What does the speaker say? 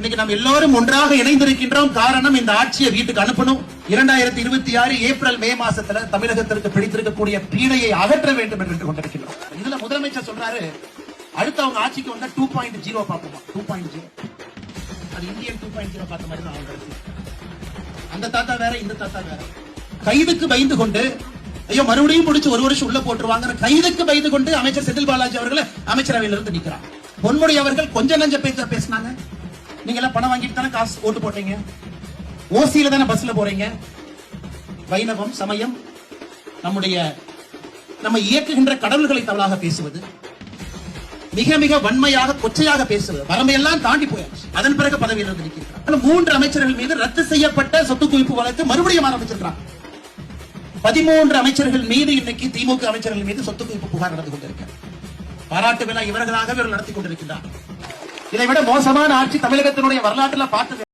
இன்னைக்கு நாம் எல்லோரும் ஒன்றாக இணைந்திருக்கின்றோம். காரணம் இந்த ஆட்சியை வீட்டுக்கு அனுப்பணும். இரண்டாயிரத்தி இருபத்தி ஆறு ஏப்ரல் மே மாசத்துல தமிழகத்திற்கு பிடித்திருக்கக்கூடிய பீடையை அகற்ற வேண்டும் என்று கொண்டிருக்கிறோம் இதுல முதலமைச்சர் சொல்றாரு அடுத்து அவங்க ஆட்சிக்கு வந்தா டூ பாயிண்ட் ஜீரோ பார்ப்போமா? டூ பாயிண்ட் ஜீரோ அது இந்தியன் டூ பாயிண்ட் ஜீரோ பார்த்த மாதிரி தான் அவங்க அந்த தாத்தா வேற இந்த தாத்தா வேற. கைதுக்கு பயந்து கொண்டு ஐயோ மறுபடியும் முடிச்சு ஒரு வருஷம் உள்ள போட்டுருவாங்க கைதுக்கு பயந்து கொண்டு அமைச்சர் செந்தில் பாலாஜி அவர்களை அமைச்சரவையில இருந்து நிக்கிறார். பொன்முடி அவர்கள் கொஞ்ச நஞ்ச பேச்ச பேசினாங்க. நீங்க எல்லாம் பணம் வாங்கிட்டு தானே காசு ஓட்டு போட்டீங்க ஓசியில தானே பஸ்ல போறீங்க? வைணவம் சமயம் நம்முடைய நம்ம இயக்குகின்ற கடவுள்களை தவறாக பேசுவது மிக மிக வன்மையாக கொச்சையாக பேசுவது வரம்பையெல்லாம் தாண்டி போயாச்சு. அதன் பிறகு பதவியில் இருந்திருக்கிறார் மூன்று அமைச்சர்கள் மீது ரத்து செய்யப்பட்ட சொத்து குவிப்பு வழக்கு மறுபடியும் ஆரம்பிச்சிருக்கிறார் பதிமூன்று அமைச்சர்கள் மீது இன்னைக்கு திமுக அமைச்சர்கள் மீது சொத்து குவிப்பு புகார் நடந்து கொண்டிருக்கிறார் பாராட்டு விழா இவர்களாக இவர்கள் நடத்தி கொண்டிருக்கிறார் இதை விட மோசமான ஆட்சி தமிழகத்தினுடைய வரலாற்றுல பார்த்து